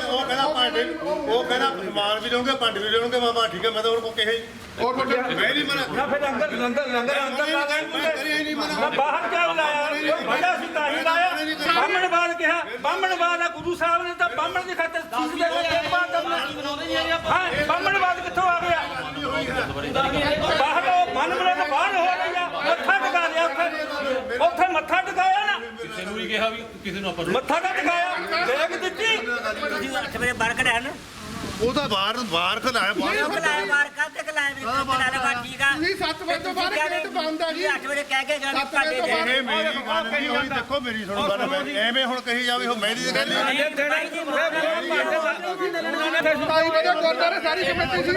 ਕਹਿੰਦਾ ਉਹ ਕਹਿੰਦਾ ਭਾਂਡੇ ਉਹ ਕਹਿੰਦਾ ਸਮਾਨ ਵੀ ਲਓਗੇ ਭਾਂਡੇ ਵੀ ਲਓਗੇ ਮੈਂ ਕਿਹਾ ਠੀਕ ਹੈ ਮੈਂ ਤਾਂ ਉਹਨੂੰ ਕਿਹਾ ਹੋਰ ਤੁਹਾਡੇ ਮੈਂ ਨਹੀਂ ਮਨਾ ਨਾ ਫਿਰ ਅੰਦਰ ਲੰਗਰ ਲੰਗਰ ਅੰਦਰ ਲਾ ਗਏ ਨਾ ਬਾਹਰ ਕਿਉਂ ਲਾਇਆ? ਵੱਡਾ ਸੀ ਤਾਂ ਹੀ ਲਾਇਆ। ਬਾਹਮਣ ਬਾਦ ਕਿਹਾ। ਬਾਹਮਣ ਬਾਦ ਆ ਗੁਰੂ ਸਾਹਿਬ ਨੇ ਤਾਂ ਬਾਹਮਣ ਦੀ ਖਾਤਰ ਚੀਜ਼ ਦੇ ਕੇ ਬਾਤ ਕਰਨਾ ਹਾਂ ਬਾਹਮਣ ਬਾਦ ਕਿੱਥੋਂ ਆ ਗਿਆ? ਬਾਹਰ ਉਹ ਮਨ ਮਨ ਬਾਹਰ ਹੋ ਰਹੀ ਆ। ਮੱਥਾ ਟਿਕਾ ਲਿਆ ਉੱਥੇ। ਉੱਥੇ ਮੱਥਾ ਟਿਕਾਇਆ ਨਾ। ਕਿਸੇ ਨੂੰ ਵੀ ਕਿਹਾ ਵੀ ਕਿਸੇ ਨੂੰ ਆਪਾਂ ਮੱਥਾ ਤਾਂ ਟਿਕਾਇਆ। ਦੇਖ ਦਿੱਤੀ। ਤੁਸੀਂ 8 ਵਜੇ ਬਾਹਰ ਕਢਿਆ ਨਾ। ਉਹ ਤਾਂ ਬਾਹਰ ਬਾਹਰ ਖਲਾਇਆ ਬਾਹਰ ਖਲਾਇਆ ਬਾਹਰ ਕਾਹਤੇ ਖਲਾਇਆ ਵੀ ਖਲਾਇਆ ਬਾ ਠੀਕ ਆ ਤੁਸੀਂ 7 ਵਜੇ ਤੋਂ ਬਾਅਦ ਗੇਟ ਬੰਦ ਆ ਜੀ। 8 ਵਜੇ ਕਹਿ ਕੇ ਗਏ ਸੱਤ ਵਜੇ ਤੋਂ ਬਾਅਦ ਇਹ ਮੇਰੀ ਗੱਲ ਨਹੀਂ ਹੋਈ ਦੇਖੋ ਮੇਰੀ ਸੁਣੋ ਗੱਲ। ਐਵੇਂ ਹੁਣ ਕਹੀ ਜਾਵੇ ਉਹ ਮੇਰੀ ਤੇ ਗੱਲ ਨਹੀਂ ਸਤਾਈ ਵਜੇ ਗੁਰਦੁਆਰੇ ਸਾਰੀ ਕਮੇਟੀ ਸੀ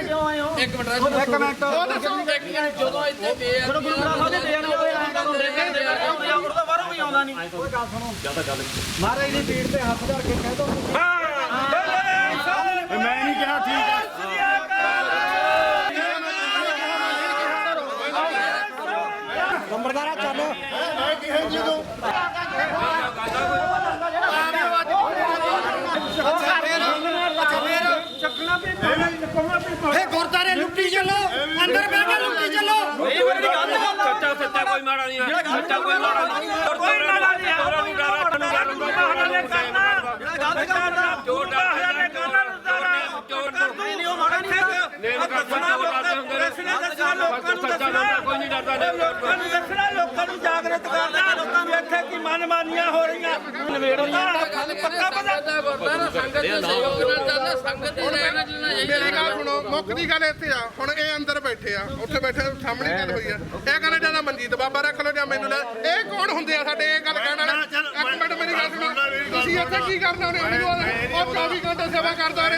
ਇੱਕ ਮਿੰਟ ਇੱਕ ਮਿੰਟ। ਉਹ ਦੱਸੋ। ਜਦੋਂ ਇੱਥੇ ਬੇਅਦਬੀ ਮੈਂ ਨਹੀਂ ਕਿਹਾ ਠੀਕ ਹੈ ਮੈਂ ਕਿਹਾ ਜਦੋਂ ਫੇ ਗੁਰਦਾਰੇ ਲੁੱਟੀ ਚੱਲੋ। ਅੰਦਰ ਬਹਿ ਕੇ ਲੁੱਟੀ ਚੱਲੋ। ਇਹ ਮੇਰੀ ਗੱਲ ਸੱਚਾ ਸੱਚਾ ਕੋਈ ਮਾੜਾ ਨਹੀਂ ਹੈ ਸੱਚਾ ਕੋਈ ਮਾੜਾ ਨਹੀਂ। ਕੋਈ ਮਾੜਾ ਨਹੀਂ। ਆ ਨਹੀਂ ਡਰ ਨੂੰ ਹਰਾਲੇ ਕਰਨਾ ਗੱਲ ਕਰਨਾ ਚੋਰ ਡਰ ਹਰਾਲੇ ਕਰਨਾ ਰੁਜ਼ਾਨਾ ਚੋਰ ਨਹੀਂ ਉਹ ਮਾੜਾ ਨਹੀਂ ਨੇਮ ਦੱਸਣਾ ਦੱਸਣਾ। ਦੱਸਣਾ ਲੋਕਾਂ ਨੂੰ ਦੱਸਣਾ। ਕੋਈ ਨਹੀਂ ਡਰਦਾ ਲੋਕਾਂ ਨੂੰ ਦੱਸਣਾ ਲੋਕਾਂ ਨੂੰ ਜਾਗਰਤ ਕਰਨਾ ਲੋਕਾਂ ਨੂੰ ਇੱਥੇ ਕੀ ਮਨਮਾਨੀਆਂ ਹੋ ਰਹੀਆਂ। ਨਵੇੜੋ ਗੱਲ ਪੱਕਾ ਪਤਾ। ਗੁਰਦਾਰਾ ਸੰਗਤ ਦੇ ਸਹਿਯੋਗ ਨਾਲ ਚੱਲਦਾ ਸੰਗਤ ਦੀ ਰਹਿਣਾ ਚੱਲਣਾ ਮੇਰੀ ਗੱਲ ਸੁਣੋ ਮੁੱਖ ਦੀ ਗੱਲ ਇੱਥੇ ਆ। ਹੁਣ ਇਹ ਅੰਦਰ ਬੈਠੇ ਆ ਉੱਥੇ ਬੈਠੇ ਸਾਹਮਣੇ ਗੱਲ ਹੋਈ ਆ। ਇਹ ਕਹਿੰਦੇ ਜਾਂ ਤਾਂ ਮਨਜੀਤ ਬਾਬਾ ਰੱਖ ਲਓ ਜਾਂ ਮੈਨੂੰ ਲੈ। ਇਹ ਕੌਣ ਹੁੰਦੇ ਆ ਸਾਡੇ ਇਹ ਗੱਲ ਕਹਿਣ ਵਾਲੇ? ਇੱਕ ਮਿੰਟ ਮੇਰੀ ਗੱਲ ਸੁਣੋ। ਤੁਸੀਂ ਇੱਥੇ ਕੀ ਕਰਨਾ ਉਹਨੇ ਉਹ 24 ਘੰਟੇ ਸੇਵਾ ਕਰਦਾ ਰੇ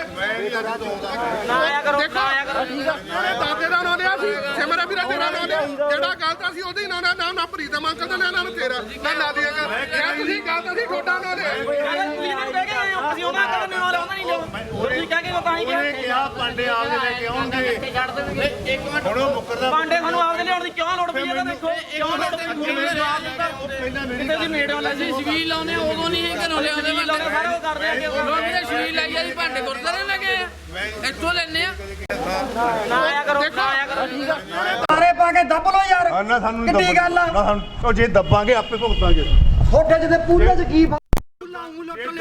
ਨਾ ਆਇਆ ਕਰੋ ਨਾ ਆਇਆ ਕਰੋ। ਦਾਦੇ ਦਾ ਨਾਂ ਲਿਆ ਸੀ ਸਿਮਰੇ ਵੀਰਾ ਤੇਰਾ ਨਾਂ ਲਿਆ ਜਿਹੜਾ ਗਲਤ ਸੀ ਉਹਦੇ ਹੀ ਨਾਂ ਦਾ ਨਾਮ ਨਾ ਪ੍ਰੀਤਮ ਅੰਕਲ ਦਾ ਨਾਂ ਨਾ ਤੇਰਾ ਨਾ ਲਾ ਦਿਆ ਕਰ ਜੇ ਤੁਸੀਂ ਗਲਤ ਸੀ ਛੋਟਾ ਨਾਂ ਲਿਆ। ਉਹਨੇ ਕਿਹਾ ਪਾਂਡੇ ਆ ਕੇ ਲੈ ਕੇ ਆਉਣਗੇ। ਹੁਣ ਉਹ ਮੁੱਕਰਦਾ। ਭਾਂਡੇ ਸਾਨੂੰ ਆਪਦੇ ਲਿਆਉਣ ਦੀ ਕਿਉਂ ਲੋੜ ਪਈ ਹੈ ਦੇਖੋ ਕਿਉਂ ਲੋੜ ਪਈ ਨੇ ਜਵਾਬ ਦਿੱਤਾ? ਕਿਤੇ ਦੀ ਨੇੜੇ ਵਾਲਾ ਅਸੀਂ ਸ਼ਬੀਲ ਲਾਉਨੇ ਉਦੋਂ ਨਹੀਂ ਇਹ ਘਰੋਂ ਲਿਆਉਂਦੇ ਭਾਂਡੇ। ਸਾਰੇ ਉਹ ਕਰਦੇ ਆ ਕਿ ਲੋਕ ਜਿਹੜੇ ਸ਼ਬੀਲ ਲਾਈ ਆ ਜੀ ਭਾਂਡੇ ਗੁਰਦਾਰੇ ਲੱਗੇ ਆ। ਇੱਥੋਂ ਲੈਣੇ ਆ। ਨਾ ਆਇਆ ਕਰੋ ਨਾ ਆਇਆ ਕਰੋ। ਠੀਕ ਆ। ਸਾਰੇ ਪਾ ਕੇ ਦੱਬ ਲੋ ਯਾਰ। ਹਾਂ, ਨਾ ਸਾਨੂੰ ਕਿੱਡੀ ਦੱਬ- ਗੱਲ ਆ? ਨਾ ਸਾਨੂੰ ਉਹ ਜੇ ਦੱਬਾਂਗੇ ਆਪੇ ਭੁਗਤਾਂਗੇ। ਛੋਟੇ ਜਿਹੇ ਪੂਰੇ ਚ ਕੀ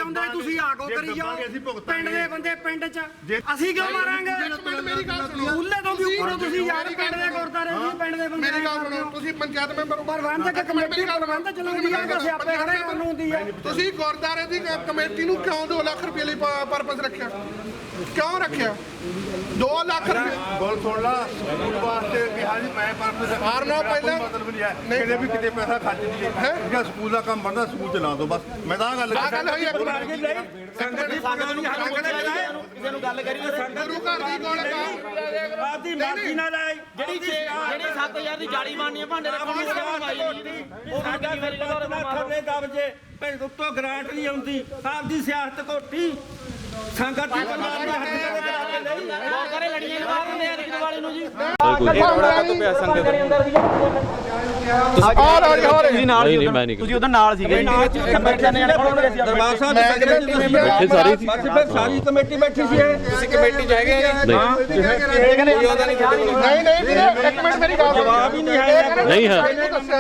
ਲਿਆਉਂਦੇ ਤੁਸੀਂ ਆਗੋ ਕਰੀ ਜਾਓ। ਪਿੰਡ ਦੇ ਬੰਦੇ ਪਿੰਡ ਚ। ਅਸੀਂ ਕਿਉਂ ਮਾਰਾਂਗੇ? ਮੇਰੀ ਗੱਲ ਸੁਣੋ। ਉੱਲੇ ਤੋਂ ਵੀ ਉੱਪਰੋਂ ਤੁਸੀਂ ਯਾਰ ਪਿੰਡ ਦੇ ਗੁਰਦਾਰੇ ਜੀ ਪਿੰਡ ਦੇ ਬੰਦੇ ਮੇਰੀ ਗੱਲ ਸੁਣੋ ਤੁਸੀਂ ਪੰਚਾਇਤ ਮੈਂਬਰ ਹੋ। ਪ੍ਰਬੰਧਕ ਕਮੇਟੀ ਪ੍ਰਬੰਧਕ ਚੱਲਦੀ ਆ ਕਿ ਸਿਆਪੇ ਖੜੇ ਕਰਨ ਹੁੰਦੀ ਆ। ਤੁਸੀਂ ਗੁਰਦਾਰੇ ਦੀ ਕਮੇਟੀ ਨੂੰ ਕਿਉਂ 2 ਲੱਖ ਰੁਪਏ ਲਈ ਪਰਪਸ ਰੱਖਿਆ? ਕਿਉਂ ਰੱਖਿਆ? 2 ਲੱਖ ਰੁਪਏ। ਬੋਲ ਸੁਣ ਲਾ। ਸਕੂਲ ਵਾਸਤੇ ਕਿਹਾ ਜੀ ਮੈਂ ਪਰਪਸ ਹਾਰ ਨਾ ਪਹਿਲਾਂ- ਮਤਲਬ ਨਹੀਂ ਹੈ। ਕਿਤੇ ਵੀ ਕਿਤੇ ਪੈਸਾ ਖਰਚ ਦਈਏ ਜਿਹੜਾ ਸਕੂਲ ਦਾ ਕੰਮ ਬਣਦਾ ਸਕੂਲ ਚ ਲਾ ਦਿਓ ਬਸ। ਮੈਂ ਤਾਂ ਆਹ ਗੱਲ ਆ ਗੱਲ ਹੋਈ ਇੱਕ ਮਿੰਟ ਸੰਗਤ ਦੀ ਸੰਗਤ ਨੂੰ ਹੱਥ ਕਿਸੇ ਨੂੰ ਗੱਲ ਕਰੀ ਗੁਰੂ ਘਰ ਦੀ ਕੋਲ ਆਪਦੀ ਮਰਜ਼ੀ ਨਾਲ ਆਈ ਜਿਹੜੀ ਜਿਹੜੀ 7000 ਦੀ ਜਾਲੀ ਬਣਨੀ ਹੈ ਭਾਂਡੇ ਰੱਖਣੀ ਸੇਵਾ ਪਾਈ ਉਹ ਸਾਡਾ ਸਰਕਾਰ ਦਾ ਥੱਲੇ ਦਬ ਜੇ ਭੈਣ ਉੱਤੋਂ ਗ੍ਰਾਂਟ ਨਹੀਂ ਆਉਂਦੀ ਆਪਦੀ ਸਿਆਸਤ ਕੋਠੀ। ਸੰਗਤ ਦੀ ਪਰਿਵਾਰ ਦੇ ਹੱਥ ਤੇ ਕਰਾ ਕੇ ਲਈ ਬਹੁਤ ਸਾਰੇ ਲੜੀਆਂ ਲਗਾ ਦਿੰਦੇ ਆ ਰਿਕਨ ਵਾਲੇ ਨੂੰ ਜੀ। ਆ ਰਹੀ ਹੋ ਰਹੀ ਨਹੀਂ ਨਹੀਂ ਮੈਂ ਨਹੀਂ ਤੁਸੀਂ ਉਹਦਾ ਨਾਲ ਸੀਗੇ। ਦਰਬਾਰ ਸਾਹਿਬ ਦੇ ਕਮੇਟੀ ਮੈਂਬਰ ਬੈਠੇ ਸਾਰੇ? ਸੀ। ਬਸ ਫਿਰ ਸਾਰੀ ਕਮੇਟੀ ਬੈਠੀ ਸੀ ਇਹ। ਤੁਸੀਂ ਕਮੇਟੀ ਚ ਹੈਗੇ ਨਹੀਂ। ਨਹੀਂ ਵੀਰੇ ਇੱਕ ਮਿੰਟ ਮੇਰੀ ਗੱਲ ਸੁਣੋ। ਜਵਾਬ ਹੀ ਨਹੀਂ ਹੈ। ਨਹੀਂ ਹੈ।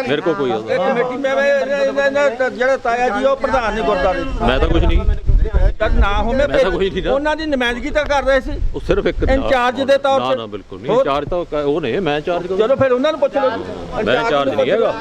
ਮੇਰੇ ਕੋ ਕੋਈ ਇਹ ਕਮੇਟੀ ਮੈਂਬਰ ਜਿਹੜਾ ਤਾਇਆ ਜੀ ਉਹ ਪ੍ਰਧਾਨ ਨੇ ਗੁਰਦਾਰੇ ਮੈਂ ਤਾਂ ਕੁਝ ਨਹੀਂ। ਤੱਕ ਨਾ ਹੋਵੇ ਮੈਂ ਤਾਂ ਕੋਈ ਨਹੀਂ ਨਾ। ਉਹਨਾਂ ਦੀ ਨੁਮਾਇੰਦਗੀ ਤਾਂ ਕਰ ਰਹੇ ਸੀ। ਉਹ ਸਿਰਫ ਇੱਕ ਇੰਚਾਰਜ ਦੇ ਤੌਰ ਨਾ ਤੇ ਨਾ ਬਿਲਕੁਲ ਨਹੀਂ। ਹੋਰ? ਚਾਰਜ ਤਾਂ ਉਹ ਨੇ ਮੈਂ ਚਾਰਜ ਚਲੋ ਫਿਰ ਉਹਨਾਂ ਨੂੰ ਪੁੱਛ ਲਓ ਮੈਂ ਚਾਰਜ ਨਹੀਂ ਹੈਗਾ।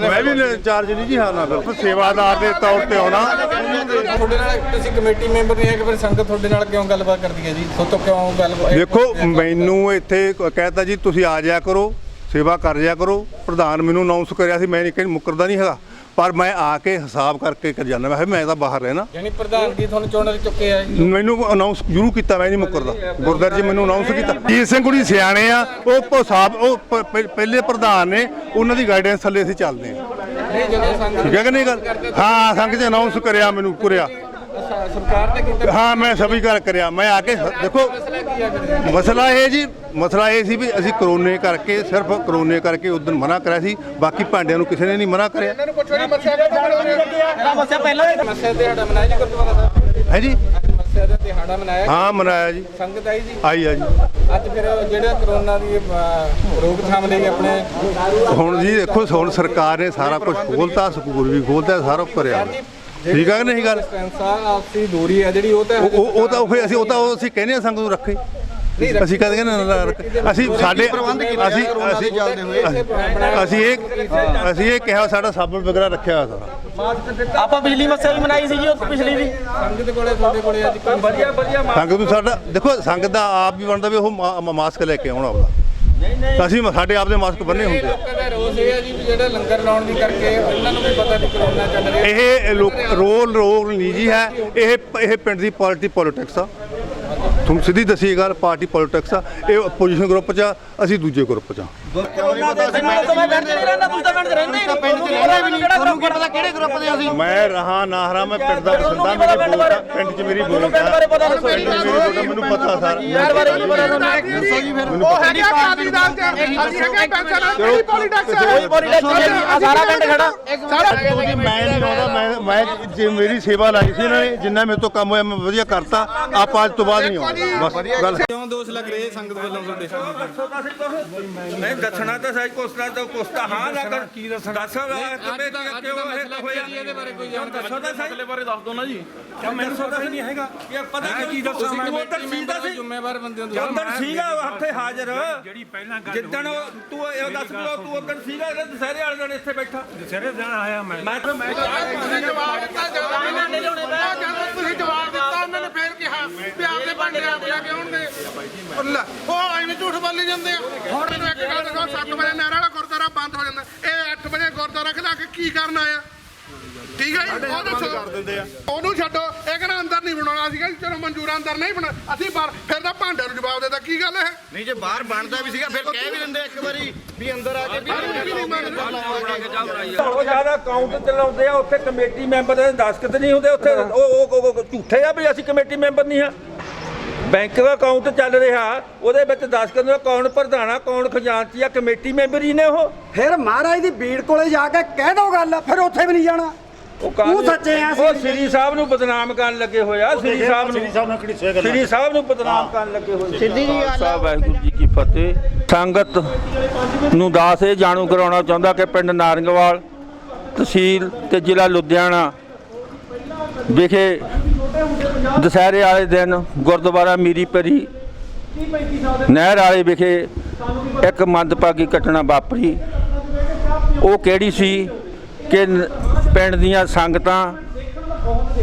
ਮੈਂ ਵੀ ਚਾਰਜ ਨਹੀਂ ਜੀ ਹਾਂ ਨਾ ਬਿਲਕੁਲ। ਸੇਵਾਦਾਰ ਦੇ ਤੌਰ ਤੇ ਆਉਣਾ। ਤੁਹਾਡੇ ਨਾਲ ਤੁਸੀਂ ਕਮੇਟੀ ਮੈਂਬਰ ਨਹੀਂ ਹੈ ਕਿ ਫਿਰ ਸੰਗਤ ਤੁਹਾਡੇ ਨਾਲ ਕਿਉਂ ਗੱਲਬਾਤ ਕਰਦੀ ਹੈ ਜੀ? ਤੁਹਾਤੋਂ ਕਿਉਂ ਗੱਲਬਾਤ ਦੇਖੋ ਮੈਨੂੰ ਇੱਥੇ ਕਹਿਤਾ ਜੀ ਤੁਸੀਂ ਆ ਜਾਇਆ ਕਰੋ ਸੇਵਾ ਕਰ ਜਾਇਆ ਕਰੋ। ਪ੍ਰਧਾਨ ਮੈਨੂੰ ਅਨਾਉਂਸ ਕਰਿਆ ਸੀ ਮੈਂ ਨਹੀਂ ਕਹਿੰਦਾ ਮੁੱਕਰਦਾ ਨਹੀਂ ਹੈਗਾ। ਪਰ ਮੈਂ ਆ ਕੇ ਹਿਸਾਬ ਕਰਕੇ ਕਰ ਜਾਂਦਾ ਮੈਂ ਕਿਹਾ ਮੈਂ ਤਾਂ ਬਾਹਰ ਰਹਿਣਾ। ਯਾਨੀ ਪ੍ਰਧਾਨ ਜੀ ਤੁਹਾਨੂੰ ਚੁਣ ਚੁੱਕੇ ਆ ਜੀ ਮੈਨੂੰ ਅਨਾਉਂਸ ਜ਼ਰੂਰ ਕੀਤਾ ਮੈਂ ਨਹੀਂ ਮੁੱਕਰਦਾ। ਗੁਰਦਾਰ ਜੀ ਮੈਨੂੰ ਅਨਾਉਂਸ ਕੀਤਾ। ਜੀਤ ਸਿੰਘ ਗੁੜੀ ਸਿਆਣੇ ਆ ਉਹ ਸਾਹਿਬ ਉਹ ਪਹਿਲੇ ਪ੍ਰਧਾਨ ਨੇ ਉਹਨਾਂ ਦੀ ਗਾਈਡੈਂਸ ਥੱਲੇ ਅਸੀਂ ਚੱਲਦੇ ਸੰਗਤ ਠੀਕ ਹੈ ਕਿ ਨਹੀਂ ਗੱਲ? ਹਾਂ ਸੰਘ ਚ ਅਨਾਉਂਸ ਕਰਿਆ ਮੈਨੂੰ ਕੁਰਿਆ। ਸਰਕਾਰ ਨੇ ਕੀਤਾ ਹਾਂ ਮੈਂ ਸਭੀ ਗੱਲ ਕਰਿਆ। ਮੈਂ ਆ ਕੇ ਦੇਖੋ ਆ ਮਸਲਾ ਇਹ ਜੀ ਮਸਲਾ ਇਹ ਸੀ ਵੀ ਅਸੀਂ ਕਰੋਨੇ ਕਰਕੇ ਸਿਰਫ ਕਰੋਨੇ ਕਰਕੇ ਉਦੋਂ ਮਨਾ ਕਰਿਆ ਸੀ ਬਾਕੀ ਭਾਂਡਿਆਂ ਨੂੰ ਕਿਸੇ ਨੇ ਨਹੀਂ ਮਨਾ ਕਰਿਆ। ਇਹਨਾਂ ਨੂੰ ਪੁੱਛੋ ਮੱਸਿਆ ਹੋ ਮਸਿਆ ਪਹਿਲਾਂ ਮਨਾਇਆ ਜੀ ਗੁਰਦੁਆਰਾ ਸਾਹਿਬ? ਹੈ ਜੀ? ਅੱਜ ਮੱਸਿਆ ਦਾ ਦਿਹਾੜਾ ਮਨਾਇਆ ਹਾਂ ਮਨਾਇਆ ਜੀ। ਸੰਗਤ ਆਈ ਜੀ? ਆਈ ਆ ਜੀ। ਅੱਜ ਫਿਰ ਜਿਹੜਾ ਕਰੋਨਾ ਦੀ ਰੋਕਥਾਮ ਲਈ ਆਪਣੇ ਹੁਣ ਜੀ ਦੇਖੋ ਹੁਣ ਸਰਕਾਰ ਨੇ ਸਾਰਾ ਕੁਝ ਖੋਲਤਾ ਸਕੂਲ ਵੀ ਖੋਲਤਾ ਸਾਰਾ ਕਰਿਆ ਠੀਕ ਆ ਕਿ ਨਹੀਂ ਗੱਲ? ਸੰਸਾ ਆਪਸੀ ਦੂਰੀ ਹੈ ਜਿਹੜੀ ਉਹ ਤਾਂ ਉਹ ਉਹ- ਉਹ ਤਾਂ ਫਿਰ ਅਸੀਂ ਉਹ ਤਾਂ ਉਹ ਅਸੀਂ ਕਹਿੰਦੇ ਆ ਸੰਗਤ ਨੂੰ ਰੱਖੇ। ਅਸੀਂ ਕਹਿੰਦੇ ਨਾ ਨਾ ਰੱਖੇ। ਅਸੀਂ ਸਾਡੇ ਅਸੀਂ ਅਸੀਂ ਅਸੀਂ ਇਹ ਅਸੀਂ ਇਹ ਕਿਹਾ ਸਾਡਾ ਸਾਬਣ ਵਗੈਰਾ ਰੱਖਿਆ ਹੋਇਆ ਸਾਰਾ। ਆਪਾਂ ਪਿਛਲੀ ਮਸਿਆ ਵੀ ਮਨਾਈ ਸੀ ਜੀ ਉਹ ਪਿਛਲੀ ਵੀ। ਸੰਗਤ ਕੋਲੇ ਤੁਹਾਡੇ ਕੋਲੇ ਅੱਜ ਕੋਈ ਵਧੀਆ ਵਧੀਆ ਸੰਗਤ ਨੂੰ ਸਾਡਾ ਦੇਖੋ ਸੰਗਤ ਦਾ ਆਪ ਵੀ ਬਣਦਾ ਵੀ ਉਹ ਮਾਸਕ ਲੈ ਕੇ ਆਉਣਾ ਆਪਦਾ ਤਾਂ ਅਸੀਂ ਸਾਡੇ ਆਪ ਦੇ ਮਾਸਕ ਬੰਨੇ ਹੁੰਦੇ ਆ। ਲੋਕਾਂ ਦਾ ਰੋਸ ਇਹ ਹੈ ਜੀ ਵੀ ਜਿਹੜਾ ਲੰਗਰ ਲਾਉਣ ਦੀ ਕਰਕੇ ਉਹਨਾਂ ਨੂੰ ਵੀ ਪਤਾ ਨਹੀਂ ਕਰੋਨਾ ਚੱਲ ਰਿਹਾ। ਇਹ ਲੋਕ ਰੋਲ ਰੋਲ ਨਹੀਂ ਜੀ ਹੈ। ਇਹ ਇਹ ਪਿੰਡ ਦੀ ਪਾਰਟੀ ਪੋਲਿਟਿਕਸ ਆ। ਤੁਹਾਨੂੰ ਸਿੱਧੀ ਦੱਸੀ ਗੱਲ ਪਾਰਟੀ ਪੋਲਿਟਿਕਸ ਆ ਇਹ ਆਪੋਜੀਸ਼ਨ ਗਰੁੱਪ 'ਚ ਆ ਅਸੀਂ ਦੂਜੇ ਗਰੁੱਪ 'ਚ ਆ। ਮੈਂ ਰਹਾ ਨਾ ਰਹਾ ਮੈਂ ਪਿੰਡ ਦਾ ਬਸਿੰਦਾ ਮੇਰੇ ਪਿੰਡ 'ਚ ਮੇਰੀ ਬੋਲਦਾ ਮੈਨੂੰ ਪਤਾ ਸਰ ਉਹ ਹੈਗੇ ਅਸੀਂ ਹੈਗੇ ਪੈਨਸ਼ਨ ਕਿਹੜੀ ਪੋਲੀਟਿਕਸ ਹੈ ਪਿੰਡ ਖੜਾ। ਨਹੀਂ ਆਉਂਦਾ ਮੈਂ ਜੇ ਮੇਰੀ ਸੇਵਾ ਲਾਈ ਸੀ ਇਹਨਾਂ ਨੇ ਜਿੰਨਾ ਮੇਰੇ ਤੋਂ ਕੰਮ ਹੋਇਆ ਮੈਂ ਵਧੀਆ ਕਰਤਾ। ਆਪ ਅੱਜ ਤੋਂ ਬਾਅਦ ਨਹੀਂ ਆਉਂਦਾ। ਬਸ ਗੱਲ ਕਿਉਂ ਦੋਸ਼ ਲੱਗ ਰਹੇ ਸੰਗਤ ਵੱਲੋਂ ਤੁਹਾਡੇ ਨਹੀਂ ਦੱਸਣਾ ਤਾਂ ਸਹੀ ਕੋਸਤਾ ਤਾਂ ਕੋਸਤਾ ਹਾਂ ਨਾ ਕਰ ਕੀ ਦੱਸਣਾ ਦੱਸੋ ਕਮੇ ਕਿਉਂ ਇਹ ਹੋਇਆ ਇਹਦੇ ਬਾਰੇ ਕੋਈ ਦੱਸੋ ਤਾਂ ਸਹੀ ਬਾਰੇ ਦੱਸ ਦੋ ਨਾ ਜੀ ਕਿਉਂ ਮੈਨੂੰ ਪਤਾ ਹੀ ਨਹੀਂ ਹੈਗਾ ਇਹ ਪਤਾ ਨਹੀਂ ਕੀ ਦੱਸਾਂ ਮੈਂ ਉਧਰ ਸੀਦਾ ਸੀ ਜ਼ਿੰਮੇਵਾਰ ਬੰਦੇ ਹੋ ਜਦੋਂ ਸੀਗਾ ਹੱਥੇ ਹਾਜ਼ਰ ਜਿਹੜੀ ਪਹਿਲਾਂ ਗੱਲ ਜਿੱਦਣ ਤੂੰ ਇਹ ਦੱਸ ਤੂੰ ਤੂੰ ਉਦੋਂ ਸੀਗਾ ਇਹਦੇ ਦੁਸਹਿਰੇ ਵਾਲੇ ਦਿਨ ਇੱਥੇ ਬੈਠਾ ਦੁਸਹਿਰੇ ਦਿਨ ਆਇਆ ਮੈਂ ਮੈਂ ਤਾਂ ਮੈਂ ਜਵਾਬ ਦਿੱਤਾ ਜਵਾਬ ਨਹੀਂ ਲਿਆਉਣੇ ਤੁਸੀਂ ਜਵਾਬ ਦਿੱਤਾ ਉਹਨਾਂ ਨੇ ਫੇਰ ਕਿਹਾ ਵੀ ਆਪਦੇ ਆਪ ਲੈ ਕੇ ਆਉਣਗੇ। ਉਹ ਲੈ, ਉਹ ਐਵੇਂ ਝੂਠ ਬੋਲੀ ਜਾਂਦੇ ਆ। ਹੁਣ ਮੈਨੂੰ ਇੱਕ ਗੱਲ ਦੱਸੋ 7 ਵਜੇ ਨਹਿਰ ਵਾਲਾ ਗੁਰਦੁਆਰਾ ਬੰਦ ਹੋ ਜਾਂਦਾ। ਇਹ 8 ਵਜੇ ਗੁਰਦੁਆਰਾ ਖਿਲਾ ਕੇ ਕੀ ਕਰਨ ਆਇਆ ਠੀਕ ਹੈ ਜੀ? ਉਹ ਦੱਸੋ। ਉਹਨੂੰ ਛੱਡੋ। ਇਹ ਕਹਿੰਦਾ ਅੰਦਰ ਨਹੀਂ ਬਣਾਉਣਾ। ਸੀਗਾ ਜੀ, ਚਲੋ ਮਨਜ਼ੂਰ ਆ, ਅੰਦਰ ਨਹੀਂ ਬਣਾ ਅਸੀਂ ਬਾਹਰ ਫਿਰ ਤਾਂ ਭਾਂਡੇ ਨੂੰ ਜਵਾਬ ਦੇਦਾ ਕੀ ਗੱਲ ਹੈ ਨਹੀਂ ਜੇ ਬਾਹਰ ਬਣਦਾ ਵੀ ਸੀਗਾ ਫਿਰ ਕਹਿ ਵੀ ਦਿੰਦੇ ਇੱਕ ਵਾਰੀ ਵੀ ਅੰਦਰ ਆ ਕੇ ਵੀ ਵੀ ਨਹੀਂ ਮੰਗਦੇ ਉਹ ਜ਼ਿਆਦਾ ਅਕਾਊਂਟ ਚਲਾਉਂਦੇ ਆ ਉੱਥੇ ਕਮੇਟੀ ਮੈਂਬਰ ਦੇ ਦਸਖਤ ਨਹੀਂ ਹੁੰਦੇ ਉੱਥੇ ਉਹ ਉਹ- ਉਹ ਉਹ ਝੂਠੇ ਆ ਵੀ ਅਸੀਂ ਕਮੇਟੀ ਮੈਂਬਰ ਨਹੀਂ ਆ। ਬੈਂਕ ਦਾ ਅਕਾਊਂਟ ਚੱਲ ਰਿਹਾ ਉਹਦੇ ਵਿੱਚ ਦਸਖਤ ਨੂੰ ਕੌਣ ਪ੍ਰਧਾਨਾ ਕੌਣ ਖਜ਼ਾਨਚੀ ਆ ਕਮੇਟੀ ਮੈਂਬਰ ਹੀ ਨੇ ਉਹ। ਫਿਰ ਮਹਾਰਾਜ ਦੀ ਬੀੜ ਕੋਲੇ ਜਾ ਕੇ ਕਹਿ ਦੋ ਗੱਲ ਫਿਰ ਉੱਥੇ ਵੀ ਨਹੀਂ ਜਾਣਾ। ਉਹ ਕਾਹਦੇ- ਤੂੰ ਸੱਚੇ ਆ, ਉਹ ਸ੍ਰੀ ਸਾਹਿਬ ਨੂੰ ਬਦਨਾਮ ਕਰਨ ਲੱਗੇ ਹੋਏ ਆ ਸ੍ਰੀ ਸਾਹਿਬ ਨੂੰ ਸ੍ਰੀ ਸਾਹਿਬ ਨੂੰ ਬਦਨਾਮ ਕਰਨ ਲੱਗੇ ਹੋਏ। ਸਿੱਧੀ ਜੀ ਗੱਲ ਵਾਹਿਗੁਰੂ ਜੀ ਕੀ ਫਤਿਹ। ਸੰਗਤ ਨੂੰ ਦਾਸ ਇਹ ਜਾਣੂ ਕਰਾਉਣਾ ਚਾਹੁੰਦਾ ਕਿ ਪਿੰਡ ਨਾਰੰਗਵਾਲ ਤਹਿਸੀਲ ਤੇ ਜ਼ਿਲ੍ਹਾ ਲੁਧਿਆਣਾ ਵਿਖੇ ਦੁਸਹਿਰੇ ਵਾਲੇ ਦਿਨ ਗੁਰਦੁਆਰਾ ਮੀਰੀ ਪਰੀ ਨਹਿਰ ਵਾਲੇ ਵਿਖੇ ਇੱਕ ਮੰਦਭਾਗੀ ਘਟਨਾ ਵਾਪਰੀ। ਉਹ ਕਿਹੜੀ ਸੀ ਕਿ ਪਿੰਡ ਦੀਆਂ ਸੰਗਤਾਂ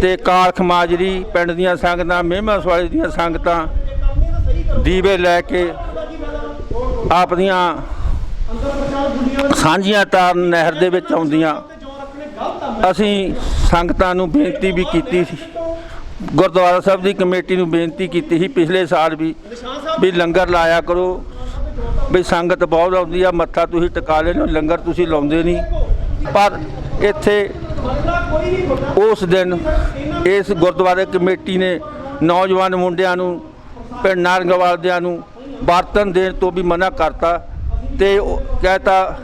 ਤੇ ਕਾਲਖ ਮਾਜਰੀ ਪਿੰਡ ਦੀਆਂ ਸੰਗਤਾਂ, ਮਹਿਮਾ ਸਵਾਲੀ ਦੀਆਂ ਸੰਗਤਾਂ ਦੀਵੇ ਲੈ ਕੇ ਆਪਦੀਆਂ ਸਾਂਝੀਆਂ ਤਾਰਨ ਨਹਿਰ ਦੇ ਵਿੱਚ ਆਉਂਦੀਆਂ। ਅਸੀਂ ਸੰਗਤਾਂ ਨੂੰ ਬੇਨਤੀ ਵੀ ਕੀਤੀ ਸੀ। ਗੁਰਦੁਆਰਾ ਸਾਹਿਬ ਦੀ ਕਮੇਟੀ ਨੂੰ ਬੇਨਤੀ ਕੀਤੀ ਸੀ ਪਿਛਲੇ ਸਾਲ ਵੀ ਵੀ ਲੰਗਰ ਲਾਇਆ ਕਰੋ। ਵੀ ਸੰਗਤ ਬਹੁਤ ਆਉਂਦੀ ਆ, ਮੱਥਾ ਤੁਸੀਂ ਟਿਕਾ ਲੈਣਾ ਲੰਗਰ ਤੁਸੀਂ ਲਾਉਂਦੇ ਨਹੀਂ। ਪਰ ਇੱਥੇ ਉਸ ਦਿਨ ਇਸ ਗੁਰਦੁਆਰੇ ਕਮੇਟੀ ਨੇ ਨੌਜਵਾਨ ਮੁੰਡਿਆਂ ਨੂੰ, ਪਿੰਡ ਨਾਰੰਗਵਾਲ ਦਿਆਂ ਨੂੰ ਬਰਤਨ ਦੇਣ ਤੋਂ ਵੀ ਮਨਾ ਕਰਤਾ ਤੇ ਉਹ ਕਹਿਤਾ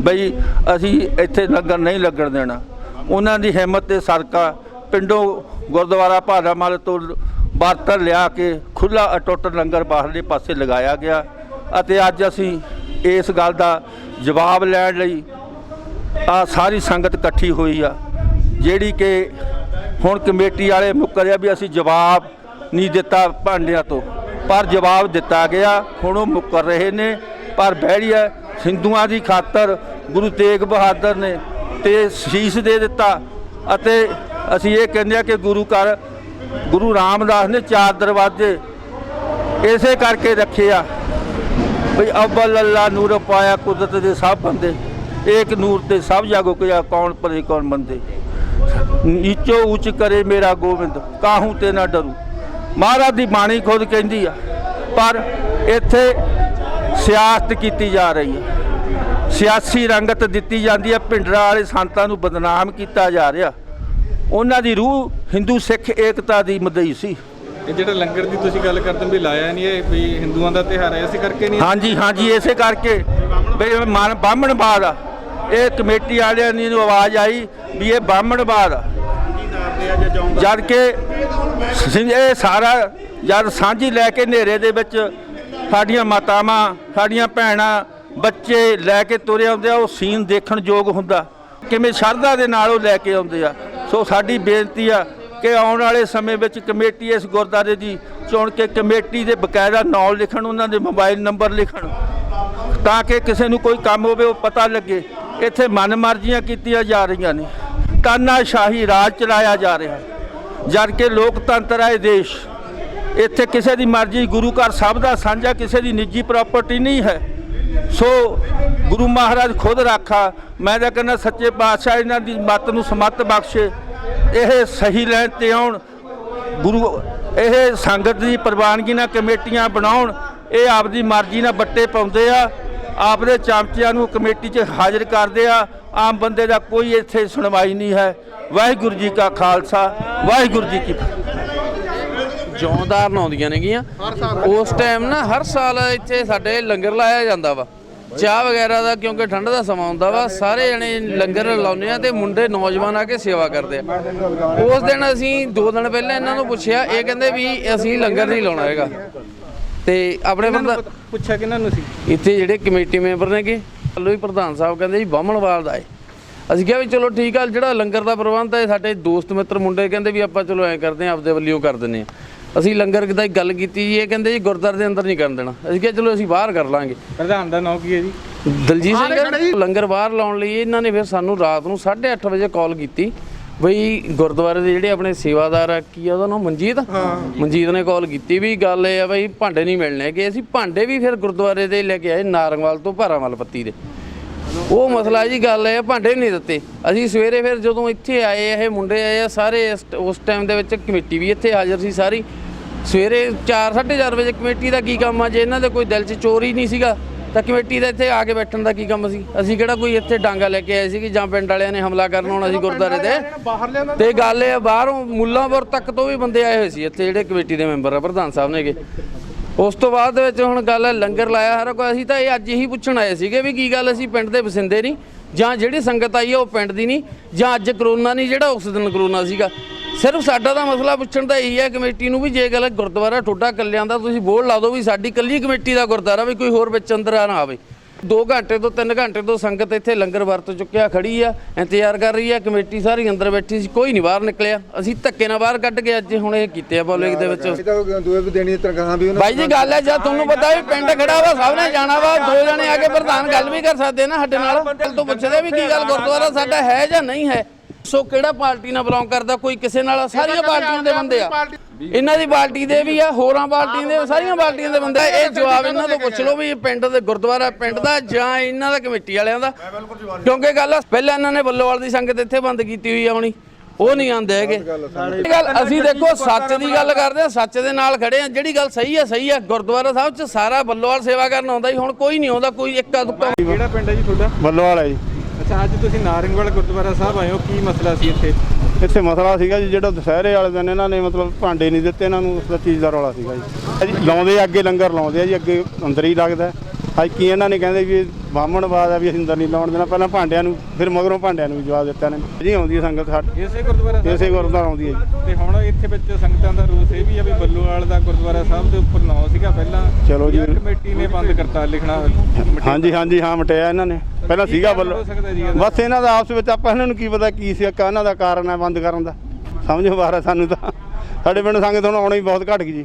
ਬਈ ਅਸੀਂ ਇੱਥੇ ਲੰਗਰ ਨਹੀਂ ਲੱਗਣ ਦੇਣਾ। ਉਹਨਾਂ ਦੀ ਹਿੰਮਤ ਤੇ ਸਦਕਾ ਪਿੰਡੋਂ ਗੁਰਦੁਆਰਾ ਭਾਦਾਮਲ ਤੋਂ ਬਰਤਨ ਲਿਆ ਕੇ ਖੁੱਲਾ ਅਟੁੱਟ ਲੰਗਰ ਬਾਹਰਲੇ ਪਾਸੇ ਲਗਾਇਆ ਗਿਆ ਅਤੇ ਅੱਜ ਅਸੀਂ ਇਸ ਗੱਲ ਦਾ ਜਵਾਬ ਲੈਣ ਲਈ ਆ ਸਾਰੀ ਸੰਗਤ ਇਕੱਠੀ ਹੋਈ ਆ, ਜਿਹੜੀ ਕਿ ਹੁਣ ਕਮੇਟੀ ਵਾਲੇ ਮੁੱਕਰਿਆ ਵੀ ਅਸੀਂ ਜਵਾਬ ਨਹੀਂ ਦਿੱਤਾ ਭਾਂਡਿਆਂ ਤੋਂ। ਪਰ ਜਵਾਬ ਦਿੱਤਾ ਗਿਆ, ਹੁਣ ਉਹ ਮੁੱਕਰ ਰਹੇ ਨੇ, ਪਰ ਬਹਿੜੀਆ ਹਿੰਦੂਆਂ ਦੀ ਖਾਤਰ ਗੁਰੂ ਤੇਗ ਬਹਾਦਰ ਨੇ ਤੇ ਸ਼ੀਸ਼ ਦੇ ਦਿੱਤਾ ਅਤੇ ਅਸੀਂ ਇਹ ਕਹਿੰਦੇ ਆ ਕਿ ਗੁਰੂ ਘਰ, ਗੁਰੂ ਰਾਮਦਾਸ ਨੇ ਚਾਰ ਦਰਵਾਜ਼ੇ ਇਸੇ ਕਰਕੇ ਰੱਖੇ ਆ ਭਈ ਅਵਲ ਅੱਲਾ ਨੂਰ ਪਾਇਆ ਕੁਦਰਤ ਦੇ ਸਭ ਬੰਦੇ, ਏਕ ਨੂਰ ਤੇ ਸਭ ਜਾਗੋ ਕਿਆ ਕੌਣ ਪਰੇ, ਕੌਣ ਬੰਦੇ ਨੀਚੋ ਉੱਚ ਕਰੇ ਮੇਰਾ ਗੋਬਿੰਦ, ਕਾਹੂ ਤੇ ਨਾ ਡਰੂ। ਮਹਾਰਾਜ ਦੀ ਬਾਣੀ ਖੁਦ ਕਹਿੰਦੀ ਆ, ਪਰ ਇੱਥੇ ਸਿਆਸਤ ਕੀਤੀ ਜਾ ਰਹੀ ਹੈ। ਸਿਆਸੀ ਰੰਗਤ ਦਿੱਤੀ ਜਾਂਦੀ ਹੈ। ਭਿੰਡਰਾ ਵਾਲੇ ਸੰਤਾਂ ਨੂੰ ਬਦਨਾਮ ਕੀਤਾ ਜਾ ਰਿਹਾ। ਉਹਨਾਂ ਦੀ ਰੂਹ ਹਿੰਦੂ ਸਿੱਖ ਏਕਤਾ ਦੀ ਮਦਈ ਸੀ। ਇਹ ਜਿਹੜਾ ਲੰਗਰ ਦੀ ਤੁਸੀਂ ਗੱਲ ਕਰਦੇ ਵੀ ਲਾਇਆ ਨਹੀਂ ਇਹ ਵੀ ਹਿੰਦੂਆਂ ਦਾ ਤਿਉਹਾਰ ਹੈ ਇਸੇ ਕਰਕੇ ਨਹੀਂ? ਹਾਂਜੀ ਹਾਂਜੀ ਇਸੇ ਕਰਕੇ। ਵੀ ਮਨ ਬਾਹਮਣਵਾਦ ਆ। ਇਹ ਕਮੇਟੀ ਵਾਲਿਆਂ ਦੀ ਆਵਾਜ਼ ਆਈ ਵੀ ਇਹ ਬਾਹਮਣਵਾਦ ਆ। ਜਦ ਕਿ ਇਹ ਸਾਰਾ ਜਦ ਸਾਂਝੀ ਲੈ ਕੇ ਹਨੇਰੇ ਦੇ ਵਿੱਚ ਸਾਡੀਆਂ ਮਾਤਾਵਾਂ, ਸਾਡੀਆਂ ਭੈਣਾਂ, ਬੱਚੇ ਲੈ ਕੇ ਤੁਰੇ ਆਉਂਦੇ ਆ, ਉਹ ਸੀਨ ਦੇਖਣ ਯੋਗ ਹੁੰਦਾ। ਕਿਵੇਂ ਸ਼ਰਧਾ ਦੇ ਨਾਲ ਉਹ ਲੈ ਕੇ ਆਉਂਦੇ ਆ। ਸੋ ਸਾਡੀ ਬੇਨਤੀ ਆ ਕਿ ਆਉਣ ਵਾਲੇ ਸਮੇਂ ਵਿੱਚ ਕਮੇਟੀ ਇਸ ਗੁਰਦਾਰੇ ਦੀ ਚੁਣ ਕੇ ਕਮੇਟੀ ਦੇ ਬਕਾਇਦਾ ਨਾਂ ਲਿਖਣ, ਉਹਨਾਂ ਦੇ ਮੋਬਾਈਲ ਨੰਬਰ ਲਿਖਣ, ਤਾਂ ਕਿ ਕਿਸੇ ਨੂੰ ਕੋਈ ਕੰਮ ਹੋਵੇ, ਉਹ ਪਤਾ ਲੱਗੇ, ਇੱਥੇ ਮਨਮਰਜ਼ੀਆਂ ਕੀਤੀਆਂ ਜਾ ਰਹੀਆਂ ਨੇ। ਤਾਨਾਸ਼ਾਹੀ ਰਾਜ ਚਲਾਇਆ ਜਾ ਰਿਹਾ। ਜਦ ਕਿ ਲੋਕਤੰਤਰ ਹੈ ਦੇਸ਼। ਇੱਥੇ ਕਿਸੇ ਦੀ ਮਰਜ਼ੀ ਗੁਰੂ ਘਰ ਸਭ ਦਾ ਸਾਂਝਾ, ਕਿਸੇ ਦੀ ਨਿੱਜੀ ਪ੍ਰਾਪਰਟੀ ਨਹੀਂ ਹੈ। ਸੋ ਗੁਰੂ ਮਹਾਰਾਜ ਖੁਦ ਰਾਖਾ। ਮੈਂ ਤਾਂ ਕਹਿੰਦਾ ਸੱਚੇ ਪਾਤਸ਼ਾਹ ਇਹਨਾਂ ਦੀ ਮੱਤ ਨੂੰ ਸਮੱਤ ਬਖਸ਼ੇ। ਇਹ ਸਹੀ ਲੈਣ ਤੇ ਆਉਣ। ਗੁਰੂ, ਇਹ ਸੰਗਤ ਦੀ ਪ੍ਰਵਾਨਗੀ ਨਾਲ ਕਮੇਟੀਆਂ ਬਣਾਉਣ। ਇਹ ਆਪਦੀ ਮਰਜ਼ੀ ਨਾਲ ਬੱਟੇ ਪਾਉਂਦੇ ਆ। ਆਪਦੇ ਚਾਮਚਿਆਂ ਨੂੰ ਕਮੇਟੀ 'ਚ ਹਾਜ਼ਰ ਕਰਦੇ ਆ। ਆਮ ਬੰਦੇ ਦਾ ਕੋਈ ਇੱਥੇ ਸੁਣਵਾਈ ਨਹੀਂ ਹੈ। ਵਾਹਿਗੁਰੂ ਜੀ ਕਾ ਖਾਲਸਾ, ਵਾਹਿਗੁਰੂ ਜੀ ਕੀ ਫਤਿਹ। ਜੌਂਦਾਰ ਆਉਂਦੀਆਂ ਨੇਗੀਆਂ। ਉਸ ਟਾਈਮ ਨਾ ਹਰ ਸਾਲ ਇੱਥੇ ਸਾਡੇ ਲੰਗਰ ਲਾਇਆ ਜਾਂਦਾ ਵਾ। ਚਾਹ ਵਗੈਰਾ ਦਾ ਕਿਉਂਕਿ ਠੰਡ ਦਾ ਸਮਾਂ ਹੁੰਦਾ ਵਾ ਸਾਰੇ ਜਣੇ ਲੰਗਰ ਲਾਉਂਦੇ ਆ ਤੇ ਮੁੰਡੇ ਨੌਜਵਾਨ ਆ ਕੇ ਸੇਵਾ ਕਰਦੇ ਆ। ਉਸ ਦਿਨ ਅਸੀਂ ਦੋ ਦਿਨ ਪਹਿਲਾਂ ਇਹਨਾਂ ਨੂੰ ਪੁੱਛਿਆ ਇਹ ਕਹਿੰਦੇ ਵੀ ਅਸੀਂ ਲੰਗਰ ਨਹੀਂ ਲਾਉਣਾ ਹੈਗਾ। ਤੇ ਆਪਣੇ ਬੰਦਾ ਪੁੱਛਿਆ ਕਿਹਨਾਂ ਨੂੰ ਸੀ? ਇੱਥੇ ਜਿਹੜੇ ਕਮੇਟੀ ਮੈਂਬਰ ਨੇਗੇ ਹੀ ਪ੍ਰਧਾਨ ਸਾਹਿਬ ਕਹਿੰਦੇ ਜੀ ਬਾਹਮਣਵਾਲ ਦਾ ਏ। ਅਸੀਂ ਕਿਹਾ ਵੀ ਚਲੋ ਠੀਕ ਆ ਜਿਹੜਾ ਲੰਗਰ ਦਾ ਪ੍ਰਬੰਧ ਹੈ ਸਾਡੇ ਦੋਸਤ ਮਿੱਤਰ ਮੁੰਡੇ ਕਹਿੰਦੇ ਵੀ ਆਪਾਂ ਚਲੋ ਐਂ ਕਰਦੇ ਆ ਆਪਦੇ ਵੱਲੋਂ ਕਰ ਦਿੰਨੇ ਆ। ਅਸੀਂ ਲੰਗਰ ਦੀ ਗੱਲ ਕੀਤੀ ਜੀ ਇਹ ਕਹਿੰਦੇ ਜੀ ਗੁਰਦਾਰੇ ਦੇ ਅੰਦਰ ਨਹੀਂ ਕਰਨ ਦੇਣਾ। ਅਸੀਂ ਕਿਹਾ ਚਲੋ ਅਸੀਂ ਬਾਹਰ ਕਰ ਲਾਂਗੇ। ਪ੍ਰਧਾਨ ਦਾ ਨਾਮ ਕੀ ਹੈ ਜੀ? ਦਲਜੀਤ ਸਿੰਘ ਲੰਗਰ ਬਾਹਰ ਲਾਉਣ ਲਈ ਇਹਨਾਂ ਨੇ ਫਿਰ ਸਾਨੂੰ ਰਾਤ ਨੂੰ 8:30 ਵਜੇ ਕਾਲ ਕੀਤੀ। ਬਈ ਗੁਰਦੁਆਰੇ ਦੇ ਜਿਹੜੇ ਆਪਣੇ ਸੇਵਾਦਾਰ ਆ ਕੀ ਆ ਉਹਦਾ ਨਾਮ? ਮਨਜੀਤ? ਮਨਜੀਤ ਨੇ ਕਾਲ ਕੀਤੀ ਵੀ ਗੱਲ ਇਹ ਆ ਬਈ ਭਾਂਡੇ ਨਹੀਂ ਮਿਲਣੇ ਕਿ ਅਸੀਂ ਭਾਂਡੇ ਵੀ ਫਿਰ ਗੁਰਦੁਆਰੇ ਦੇ ਲੈ ਕੇ ਆਏ ਨਾਰੰਗਵਾਲ ਤੋਂ ਭਾਰਾਮਲ ਪੱਤੀ ਦੇ। ਉਹ ਮਸਲਾ ਜੀ ਗੱਲ ਹੈ ਭਾਂਡੇ ਨਹੀਂ ਦਿੱਤੇ। ਅਸੀਂ ਸਵੇਰੇ ਫਿਰ ਜਦੋਂ ਇੱਥੇ ਆਏ ਇਹ ਮੁੰਡੇ ਆਏ ਆ ਸਾਰੇ ਉਸ ਟਾਈਮ ਦੇ ਵਿੱਚ ਕਮੇਟੀ ਵੀ ਇੱਥੇ ਹਾਜ਼ਰ ਸੀ ਸਾਰੀ। ਸਵੇਰੇ 4:30 ਵਜੇ ਕਮੇਟੀ ਦਾ ਕੀ ਕੰਮ ਆ? ਜੇ ਇਹਨਾਂ ਦੇ ਕੋਈ ਦਿਲ 'ਚ ਚੋਰ ਹੀ ਨਹੀਂ ਸੀਗਾ, ਤਾਂ ਕਮੇਟੀ ਦਾ ਇੱਥੇ ਆ ਕੇ ਬੈਠਣ ਦਾ ਕੀ ਕੰਮ ਸੀ? ਅਸੀਂ ਕਿਹੜਾ ਕੋਈ ਇੱਥੇ ਡਾਂਗਾ ਲੈ ਕੇ ਆਏ ਸੀ ਕਿ ਜਾਂ ਪਿੰਡ ਵਾਲਿਆਂ ਨੇ ਹਮਲਾ ਕਰਨ ਆਉਣਾ ਸੀ ਗੁਰਦਾਰੇ ਤੇ? ਤੇ ਗੱਲ ਇਹ ਆ, ਬਾਹਰੋਂ ਮੁੱਲਾਂਪੁਰ ਤੱਕ ਤੋਂ ਵੀ ਬੰਦੇ ਆਏ ਹੋਏ ਸੀ, ਇੱਥੇ ਜਿਹੜੇ ਕਮੇਟੀ ਦੇ ਮੈਂਬਰ ਆ, ਪ੍ਰਧਾਨ ਸਾਹਿਬ ਨੇਗੇ ਉਸ ਤੋਂ ਬਾਅਦ ਵਿੱਚ ਹੁਣ ਗੱਲ ਹੈ ਲੰਗਰ ਲਾਇਆ ਹਰ ਕੋਈ ਅਸੀਂ ਤਾਂ ਇਹ ਅੱਜ ਹੀ ਪੁੱਛਣ ਆਏ ਸੀਗੇ ਵੀ ਕੀ ਗੱਲ, ਅਸੀਂ ਪਿੰਡ ਦੇ ਵਸਿੰਦੇ ਨਹੀਂ, ਜਾਂ ਜਿਹੜੀ ਸੰਗਤ ਆਈ ਹੈ ਉਹ ਪਿੰਡ ਦੀ ਨਹੀਂ, ਜਾਂ ਅੱਜ ਕਰੋਨਾ ਨਹੀਂ, ਜਿਹੜਾ ਉਸ ਦਿਨ ਕਰੋਨਾ ਸੀਗਾ। ਸਿਰਫ ਸਾਡਾ ਤਾਂ ਮਸਲਾ ਪੁੱਛਣ ਦਾ ਇਹੀ ਹੈ ਕਮੇਟੀ ਨੂੰ ਵੀ ਜੇ ਗੱਲ ਗੁਰਦੁਆਰਾ ਟੋਡਾ ਕੱਲਿਆਂ ਦਾ ਤੁਸੀਂ ਬੋਰਡ ਲਾ ਦਿਓ ਵੀ ਸਾਡੀ ਕੱਲੀ ਕਮੇਟੀ ਦਾ ਗੁਰਦੁਆਰਾ ਵੀ ਕੋਈ ਹੋਰ ਵਿੱਚ ਅੰਦਰ ਆ ਨਾ ਆਵੇ। 2 ਘੰਟੇ ਤੋਂ 3 ਘੰਟੇ ਤੋਂ ਸੰਗਤ ਇੱਥੇ ਲੰਗਰ ਵਰਤ ਚੁੱਕਿਆ ਖੜੀ ਆ ਇੰਤਜ਼ਾਰ ਕਰ ਰਹੀ ਆ ਕਮੇਟੀ ਸਾਰੀ ਅੰਦਰ ਬੈਠੀ ਸੀ ਕੋਈ ਨਹੀਂ ਬਾਹਰ ਨਿਕਲਿਆ। ਅਸੀਂ ਧੱਕੇ ਨਾਲ ਬਾਹਰ ਕੱਢ ਕੇ ਅੱਜ ਹੁਣ ਇਹ ਕੀਤੇ ਆ ਪਬਲਿਕ ਦੇ ਵਿੱਚ। ਤਾਂ ਦੂਏ ਵੀ ਦੇਣੀ ਤਨਖਾਹਾਂ ਵੀ ਬਾਈ ਜੀ ਗੱਲ ਹੈ ਜਦ ਤੁਹਾਨੂੰ ਪਤਾ ਵੀ ਪਿੰਡ ਖੜਾ ਵਾ ਸਭ ਨੇ ਜਾਣਾ ਵਾ ਦੋ ਜਣੇ ਆ ਕੇ ਪ੍ਰਧਾਨ ਗੱਲ ਵੀ ਕਰ ਸਕਦੇ ਨਾ ਸਾਡੇ ਨਾਲ। ਤੋਂ ਪੁੱਛਦੇ ਵੀ ਕੀ ਗੱਲ ਗੁਰਦੁਆਰਾ ਸਾਡਾ ਹੈ ਜਾਂ ਨਹੀਂ ਹੈ? ਸੋ ਕਿਹੜਾ ਪਾਰਟੀ ਨਾਲ ਬਿਲੋਂਗ ਕਰਦਾ? ਕੋਈ ਕਿਸੇ ਨਾਲ ਸਾਰੀਆਂ ਪਾਰਟੀਆਂ ਦੇ ਬੰਦੇ ਆ। ਇਹਨਾਂ ਦੀ ਪਾਰਟੀ ਦੇ ਵੀ ਆ ਹੋਰਾਂ ਪਾਰਟੀਆਂ ਦੇ ਸਾਰੀਆਂ ਪਾਰਟੀਆਂ ਦੇ ਬੰਦੇ ਆ। ਇਹ ਜਵਾਬ ਇਹਨਾਂ ਤੋਂ ਪੁੱਛ ਲਓ ਵੀ ਇਹ ਪਿੰਡ ਦੇ ਗੁਰਦੁਆਰਾ ਪਿੰਡ ਦਾ ਜਾਂ ਇਹਨਾਂ ਦਾ ਕਮੇਟੀ ਵਾਲਿਆਂ ਦਾ? ਕਿਉਂਕਿ ਗੱਲ ਪਹਿਲਾਂ ਇਹਨਾਂ ਨੇ ਬੱਲੋਵਾਲ ਦੀ ਸੰਗਤ ਇੱਥੇ ਬੰਦ ਕੀਤੀ ਹੋਈ ਆ ਹੁਣੀ। ਉਹ ਨਹੀਂ ਆਉਂਦੇ ਹੈਗੇ। ਇਹ ਗੱਲ ਅਸੀਂ ਦੇਖੋ ਸੱਚ ਦੀ ਗੱਲ ਕਰਦੇ ਆ ਸੱਚ ਦੇ ਨਾਲ ਖੜੇ ਆ। ਜਿਹੜੀ ਗੱਲ ਸਹੀ ਆ ਸਹੀ ਆ। ਗੁਰਦੁਆਰਾ ਸਾਹਿਬ 'ਚ ਸਾਰਾ ਬੱਲੋਵਾਲ ਸੇਵਾ ਕਰਨ ਆਉਂਦਾ ਜੀ ਹੁਣ ਕੋਈ ਨਹੀਂ ਆਉਂਦਾ ਕੋਈ ਇੱਕਾ ਦੁੱਕਾ ਕਿਹੜਾ ਪਿੰਡ ਹੈ ਜੀ ਤੁਹਾਡਾ? ਵੱਲੋਂ ਵਾਲਾ ਜੀ। ਅੱਛਾ ਅੱਜ ਤੁਸੀਂ ਨਾਰੰਗਵਾਲ ਗੁਰਦੁਆਰਾ ਸਾਹਿਬ ਆਏ ਹੋ ਕੀ ਮਸਲਾ ਸੀ ਇੱਥੇ? ਇੱਥੇ ਮਸਲਾ ਸੀਗਾ ਜੀ ਜਿਹੜਾ ਦੁਸਹਿਰੇ ਵਾਲੇ ਦਿਨ ਇਹਨਾਂ ਨੇ ਮਤਲਬ ਭਾਂਡੇ ਨਹੀਂ ਦਿੱਤੇ ਇਹਨਾਂ ਨੂੰ ਉਸ ਚੀਜ਼ ਦਾ ਰੌਲਾ ਸੀਗਾ ਜੀ। ਜੀ ਲਾਉਂਦੇ ਆ, ਅੱਗੇ ਲੰਗਰ ਲਾਉਂਦੇ ਆ ਜੀ ਅੱਗੇ ਅੰਦਰ ਹੀ ਲੱਗਦਾ ਅੱਜ ਕੀ ਇਹਨਾਂ ਨੇ ਕਹਿੰਦੇ ਵੀ ਬਾਹਮਣਵਾਦ ਆ ਵੀ ਅਸੀਂ ਅੰਦਰ ਨਹੀਂ ਲਾਉਣ ਦੇਣਾ। ਪਹਿਲਾਂ ਭਾਂਡਿਆਂ ਨੂੰ ਫਿਰ ਮਗਰੋਂ ਭਾਂਡਿਆਂ ਨੂੰ ਵੀ ਜਵਾਬ ਦਿੱਤਾ ਨੇ। ਜੀ ਆਉਂਦੀ ਹੈ ਸੰਗਤ ਸਾਡੀ। ਇਸੇ ਗੁਰਦੁਆਰਾ ਇਸੇ ਗੁਰਦੁਆਰਾ ਆਉਂਦੀ ਹੈ ਜੀ। ਤੇ ਹੁਣ ਇੱਥੇ ਵਿੱਚ ਸੰਗਤਾਂ ਦਾ ਰੋਸ ਇਹ ਵੀ ਆ ਵੀ ਬੱਲੋਵਾਲ ਦਾ ਗੁਰਦੁਆਰਾ ਸਾਹਿਬ ਦੇ ਉੱਪਰ ਨਾਂ ਸੀਗਾ ਪਹਿਲਾਂ। ਚਲੋ ਜੀ। ਕਮੇਟੀ ਨੇ ਬੰਦ ਕਰਤਾ ਲਿਖਣਾ ਹਾਂਜੀ ਹਾਂਜੀ ਹਾਂ ਮਟਿਆ ਇਹਨਾਂ ਨੇ। ਪਹਿਲਾਂ ਸੀਗਾ ਇਹਦਾ? ਬਸ ਇਹਨਾਂ ਦਾ ਆਪਸ ਵਿੱਚ ਆਪਾਂ ਇਹਨਾਂ ਨੂੰ ਕੀ ਪਤਾ ਕੀ ਸੀ ਇਹਨਾਂ ਦਾ ਕਾਰਨ ਹੈ ਬੰਦ ਕਰਨ ਦਾ। ਸਮਝੋ ਬਾਹਰ ਸਾਨੂੰ ਤਾਂ। ਸਾਡੇ ਪਿੰਡ ਸੰਗਤ ਹੁਣ ਆਉਣਾ ਹੀ ਬਹੁਤ ਘਟ ਗਈ ਜੀ।